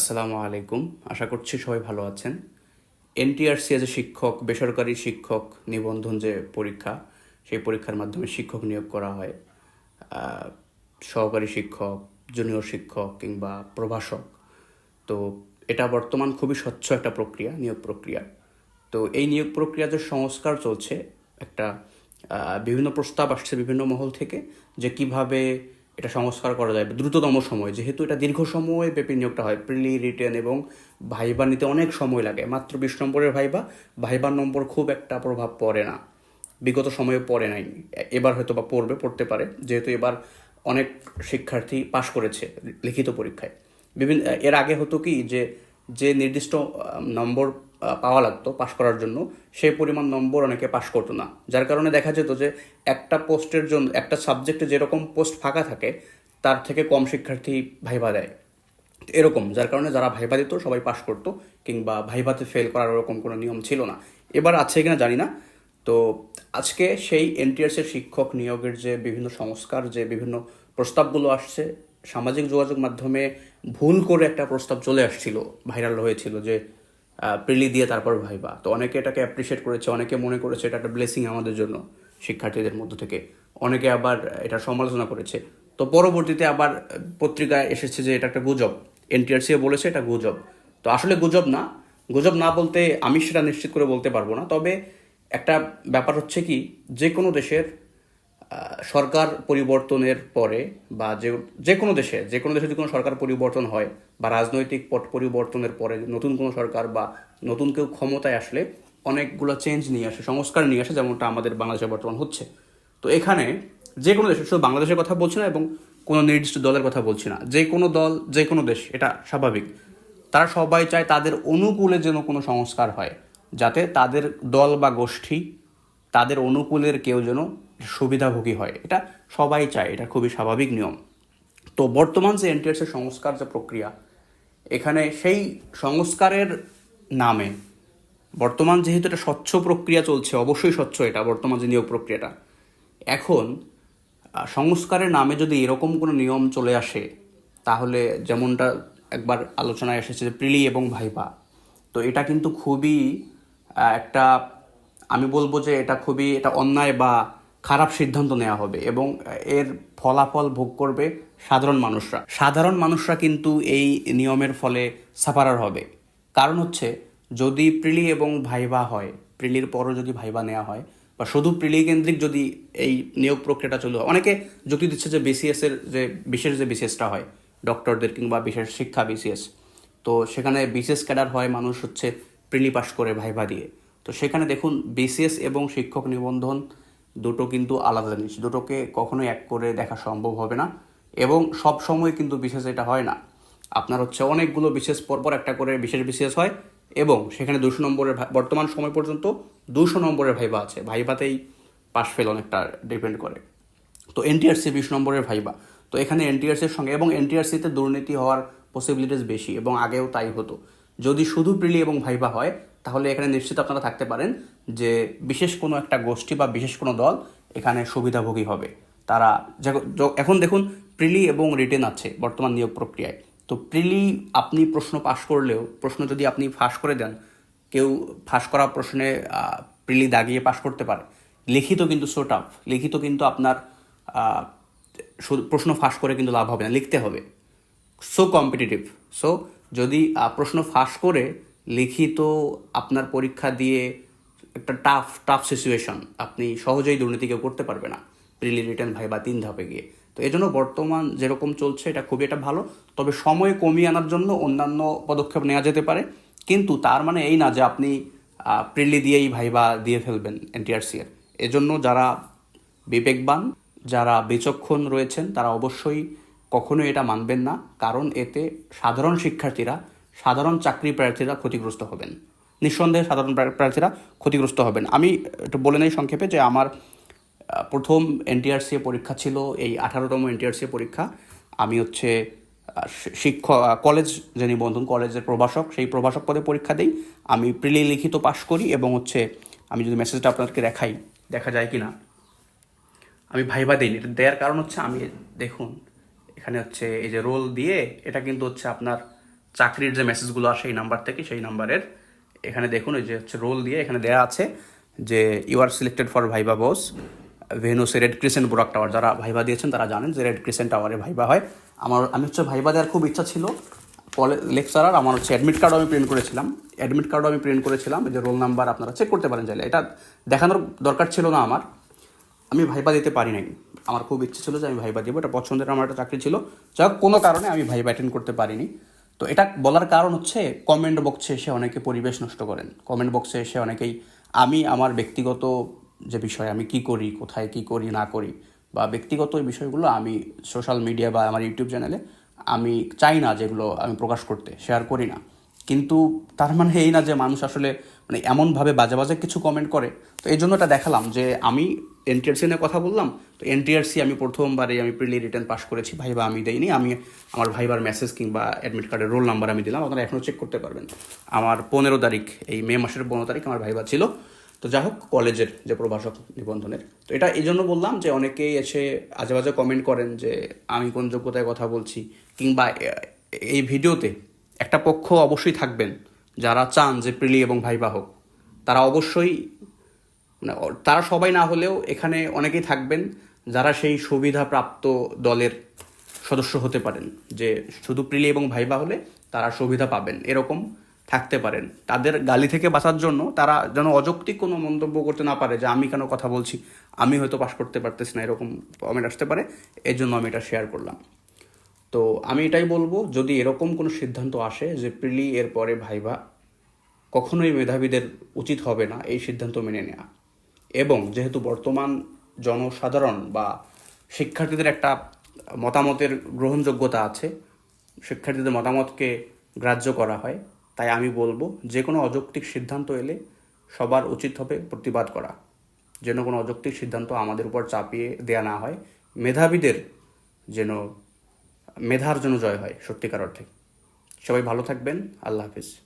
আসসালামু আলাইকুম। আশা করছি সবাই ভালো আছেন। এনটিআরসি যে শিক্ষক, বেসরকারি শিক্ষক নিবন্ধন যে পরীক্ষা, সেই পরীক্ষার মাধ্যমে শিক্ষক নিয়োগ করা হয়। সহকারী শিক্ষক, জুনিয়র শিক্ষক কিংবা প্রভাষক। তো এটা বর্তমান খুবই স্বচ্ছ একটা প্রক্রিয়া, নিয়োগ প্রক্রিয়া। তো এই নিয়োগ প্রক্রিয়া যে সংস্কার চলছে, একটা বিভিন্ন প্রস্তাব আসছে বিভিন্ন মহল থেকে যে কীভাবে এটা সংস্কার করা যায়, দ্রুততম সময়। যেহেতু এটা দীর্ঘ সময় ব্যাপী নিয়োগটা হয়, প্রিলি, রিটেন এবং ভাইবা নিতে অনেক সময় লাগে। মাত্র বিশ নম্বরের ভাইবা, ভাইবার নম্বর খুব একটা প্রভাব পড়ে না। বিগত সময়ে পড়ে নাই। এবার হয়তো বা পড়বে, পড়তে পারে। যেহেতু এবার অনেক শিক্ষার্থী পাশ করেছে লিখিত পরীক্ষায়। বিভিন্ন এর আগে হতো কি যে যে নির্দিষ্ট নম্বর পাওয়া লাগতো পাশ করার জন্য, সেই পরিমাণ নম্বর অনেকে পাশ করতো না। যার কারণে দেখা যেত যে একটা পোস্টের জন্য একটা সাবজেক্টে যেরকম পোস্ট ফাঁকা থাকে, তার থেকে কম শিক্ষার্থী ভাইবা দেয়। এরকম, যার কারণে যারা ভাইবা দিত, সবাই পাশ করতো, কিংবা ভাইভাতে ফেল করার ওরকম কোনো নিয়ম ছিল না। এবার আছে কিনা জানি না। তো আজকে সেই এনটিআরসির শিক্ষক নিয়োগের যে বিভিন্ন সংস্কার, যে বিভিন্ন প্রস্তাবগুলো আসছে, সামাজিক যোগাযোগ মাধ্যমে ভুল করে একটা প্রস্তাব চলে আসছিল ভাইরাল হয়েছিল যে প্রিলি দিয়ে তারপর ভাইবা। তো অনেকে এটাকে অ্যাপ্রিসিয়েট করেছে, অনেকে মনে করেছে এটা একটা ব্লেসিং আমাদের জন্য শিক্ষার্থীদের মধ্য থেকে। অনেকে আবার এটা সমালোচনা করেছে। তো পরবর্তীতে আবার পত্রিকায় এসেছে যে এটা একটা গুজব। এনটিআরসিও বলেছে এটা গুজব। তো আসলে গুজব না। গুজব না বলতে আমি সেটা নিশ্চিত করে বলতে পারব না। তবে একটা ব্যাপার হচ্ছে কি, যে কোনো দেশের সরকার পরিবর্তনের পরে বা যে যে কোনো দেশে, যে কোনো দেশে যদি কোনো সরকার পরিবর্তন হয় বা রাজনৈতিক পট পরিবর্তনের পরে নতুন কোনো সরকার বা নতুন কেউ ক্ষমতায় আসলে অনেকগুলো চেঞ্জ নিয়ে আসে, সংস্কার নিয়ে আসে যেমনটা আমাদের বাংলাদেশে বর্তমান হচ্ছে। তো এখানে যে কোনো দেশে, শুধু বাংলাদেশের কথা বলছি না এবং কোনো নির্দিষ্ট দলের কথা বলছি না, যে কোনো দল, যে কোনো দেশ, এটা স্বাভাবিক। তারা সবাই চায় তাদের অনুকূলে যেন কোনো সংস্কার হয়, যাতে তাদের দল বা গোষ্ঠী, তাদের অনুকূলের কেউ যেন সুবিধাভোগী হয়। এটা সবাই চায়, এটা খুবই স্বাভাবিক নিয়ম। তো বর্তমান যে এনটিআরসের সংস্কার যে প্রক্রিয়া, এখানে সেই সংস্কারের নামে বর্তমান যেহেতু এটা স্বচ্ছ প্রক্রিয়া চলছে, অবশ্যই স্বচ্ছ এটা, বর্তমান যে নিয়োগ প্রক্রিয়াটা, এখন সংস্কারের নামে যদি এরকম কোনো নিয়ম চলে আসে, তাহলে যেমনটা একবার আলোচনায় এসেছে যে প্রিলি এবং ভাইবা তো এটা কিন্তু খুবই একটা, আমি বলব যে এটা খুবই, এটা অন্যায় বা খারাপ সিদ্ধান্ত নেওয়া হবে এবং এর ফলাফল ভোগ করবে সাধারণ মানুষরা। সাধারণ মানুষরা কিন্তু এই নিয়মের ফলে সাফারার হবে। কারণ হচ্ছে, যদি প্রিলি এবং ভাইবা হয়, প্রিলির পরও যদি ভাইবা নেওয়া হয়, বা শুধু প্রিলি কেন্দ্রিক যদি এই নিয়োগ প্রক্রিয়াটা চলু হয় অনেকে যুক্তি দিচ্ছে যে বিসিএসের যে, বিশেষ যে বিসিএসটা হয় ডক্টরদের কিংবা বিশেষ শিক্ষা বিসিএস তো সেখানে বিসিএস ক্যাডার হয় মানুষ হচ্ছে প্রিলি পাশ করে ভাইবা দিয়ে। তো সেখানে দেখুন বিসিএস এবং শিক্ষক নিবন্ধন দুটো কিন্তু আলাদা জিনিস। দুটোকে কখনোই এক করে দেখা সম্ভব হবে না এবং সব সময় কিন্তু বিশেষ এটা হয় না। আপনার হচ্ছে অনেকগুলো বিশেষ পরপর একটা করে বিশেষ বিশেষ হয় এবং সেখানে দুশো নম্বরের বর্তমান সময় পর্যন্ত দুশো নম্বরের ভাইবা আছে। ভাইবাতেই পাশ ফেল অনেকটা ডিপেন্ড করে। তো এনটিআরসি বিশ নম্বরের ভাইবা। তো এখানে এনটিআরসির সঙ্গে এবং এনটিআরসিতে দুর্নীতি হওয়ার পসিবিলিটিস বেশি এবং আগেও তাই হতো। যদি শুধু প্রিলি এবং ভাইবা হয়, তাহলে এখানে নিশ্চিত আপনারা থাকতে পারেন। যে বিশেষ কোনো একটা গোষ্ঠী বা বিশেষ কোনো দল এখানে সুবিধাভোগী হবে। তারা এখন দেখুন, প্রিলি এবং রিটেন আছে বর্তমান নিয়োগ প্রক্রিয়ায়। তো প্রিলি আপনি প্রশ্ন পাশ করলেও, প্রশ্ন যদি আপনি ফাঁস করে দেন, কেউ ফাঁস করা প্রশ্নে প্রিলি দাগিয়ে পাশ করতে পারে। লিখিত কিন্তু সো টাফ লিখিত কিন্তু আপনার প্রশ্ন ফাঁস করে কিন্তু লাভ হবে না, লিখতে হবে। সো কম্পিটিটিভ সো যদি প্রশ্ন ফাঁস করে, লিখিত আপনার পরীক্ষা দিয়ে একটা টাফ টাফ সিচুয়েশন আপনি সহজেই দুর্নীতি কেউ করতে পারবে না। প্রিলি রিটার্ন ভাই বা তিন ধাপে গিয়ে। তো এই জন্য বর্তমান যেরকম চলছে, এটা খুবই একটা ভালো। তবে সময় কমিয়ে আনার জন্য অন্যান্য পদক্ষেপ নেওয়া যেতে পারে। কিন্তু তার মানে এই না যে আপনি প্রিলি দিয়েই ভাইবা দিয়ে ফেলবেন এনটিআরসি এর। এজন্য যারা বিবেকবান, যারা বিচক্ষণ রয়েছেন, তারা অবশ্যই কখনোই এটা মানবেন না। কারণ এতে সাধারণ শিক্ষার্থীরা, সাধারণ চাকরি প্রার্থীরা ক্ষতিগ্রস্ত হবেন। নিঃসন্দেহে সাধারণ প্রার্থীরা ক্ষতিগ্রস্ত হবেন। আমি একটু বলে নেই সংক্ষেপে যে আমার প্রথম এনটিআরসি পরীক্ষা ছিল, এই আঠারোতম এনটিআরসি পরীক্ষা। আমি হচ্ছে শিক্ষক কলেজ যে নিবন্ধন কলেজের প্রভাষক, সেই প্রভাষক পদে পরীক্ষা দিই। আমি প্রিলি লিখিত পাশ করি এবং হচ্ছে, আমি যদি মেসেজটা আপনাদেরকে দেখাই, দেখা যায় কি না আমি ভাইবা দিইনি, এটা দেওয়ার কারণ হচ্ছে আমি, দেখুন, এখানে হচ্ছে এই যে রোল দিয়ে, এটা কিন্তু হচ্ছে আপনার চাকরির যে মেসেজগুলো আসে এই নাম্বার থেকে, সেই নাম্বারের এখানে দেখুন ওই যে হচ্ছে রোল দিয়ে এখানে দেয়া আছে যে you are selected for viva বস ভেনুসে রেড ক্রিসেন্ট বোরাক টাওয়ার যারা ভাইবা দিয়েছেন, তারা জানেন যে রেড ক্রিসেন্ট টাওয়ারে ভাইবা হয়। আমার, আমি হচ্ছে ভাইবা দেওয়ার খুব ইচ্ছা ছিল। কলেজ লেকচারার আমার হচ্ছে অ্যাডমিট কার্ডও আমি প্রিন্ট করেছিলাম। অ্যাডমিট কার্ডও আমি প্রিন্ট করেছিলাম। যে রোল নাম্বার আপনারা চেক করতে পারেন চাইলে। এটা দেখানোর দরকার ছিল না আমার। আমি ভাইবা দিতে পারি নাই। আমার খুব ইচ্ছে ছিল যে আমি ভাইবা দিব। এটা পছন্দের আমার একটা চাকরি ছিল। যা হোক কোনো কারণে আমি ভাইবা অ্যাটেন্ড করতে পারিনি। তো এটা বলার কারণ হচ্ছে কমেন্ট বক্সে এসে অনেকে পরিবেশ নষ্ট করেন। কমেন্ট বক্সে এসে অনেকেই, আমি আমার ব্যক্তিগত যে বিষয়, আমি কি করি, কোথায় কি করি, না করি, বা ব্যক্তিগত বিষয়গুলো আমি সোশ্যাল মিডিয়া বা আমার ইউটিউব চ্যানেলে আমি চাই না যেগুলো আমি প্রকাশ করতে শেয়ার করি না। কিন্তু তার মানে এই না যে মানুষ আসলে মানে এমনভাবে বাজে বাজে কিছু কমেন্ট করে। তো এই জন্য এটা দেখালাম যে আমি এনটিআরসি নিয়ে কথা বললাম, তো এনটিআরসি আমি প্রথমবারে আমি প্রিলি রিটার্ন পাস করেছি, ভাইবা আমি দেইনি, আমি আমার ভাইবার মেসেজ কিংবা অ্যাডমিট কার্ডের রোল নাম্বার আমি দিলাম, আপনারা এখনও চেক করতে পারবেন। আমার পনেরো তারিখ, এই মে মাসের পনেরো তারিখ আমার ভাইবা ছিল। তো যাই হোক, কলেজের যে প্রভাষক নিবন্ধনের, তো এটা এই জন্য বললাম যে অনেকেই এসে আজে বাজে কমেন্ট করেন যে আমি কোন যোগ্যতায় কথা বলছি কিংবা এই ভিডিওতে একটা পক্ষ অবশ্যই থাকবেন, যারা চান যে প্রিলি এবং ভাইবা হোক। তারা অবশ্যই মানে তারা সবাই না হলেও এখানে অনেকেই থাকবেন, যারা সেই সুবিধাপ্রাপ্ত দলের সদস্য হতে পারেন। যে শুধু প্রিলি এবং ভাইবা হলে তারা সুবিধা পাবেন, এরকম থাকতে পারেন। তাদের গালি থেকে বাঁচার জন্য তারা যেন অযৌক্তিক কোনো মন্তব্য করতে না পারে যে, আমি কেন কথা বলছি? আমি হয়তো পাশ করতে পারতেছি না। এরকম কমেন্ট আসতে পারে। এর জন্য আমি এটা শেয়ার করলাম। তো আমি এটাই বলব, যদি এরকম কোনো সিদ্ধান্ত আসে যে প্রিলি এর পরে ভাইবা কখনোই মেধাবীদের উচিত হবে না এই সিদ্ধান্ত মেনে নেওয়া এবং যেহেতু বর্তমান জনসাধারণ বা শিক্ষার্থীদের একটা মতামতের গ্রহণযোগ্যতা আছে, শিক্ষার্থীদের মতামতকে গ্রাহ্য করা হয়, তাই আমি বলব যে কোনো অযৌক্তিক সিদ্ধান্ত এলে সবার উচিত হবে প্রতিবাদ করা। যেন কোনো অযৌক্তিক সিদ্ধান্ত আমাদের উপর চাপিয়ে দেয়া না হয়। মেধাবীদের যেন মেধার জন্য জয় হয় সত্যিকার অর্থে। সবাই ভালো থাকবেন আল্লাহ হাফিজ।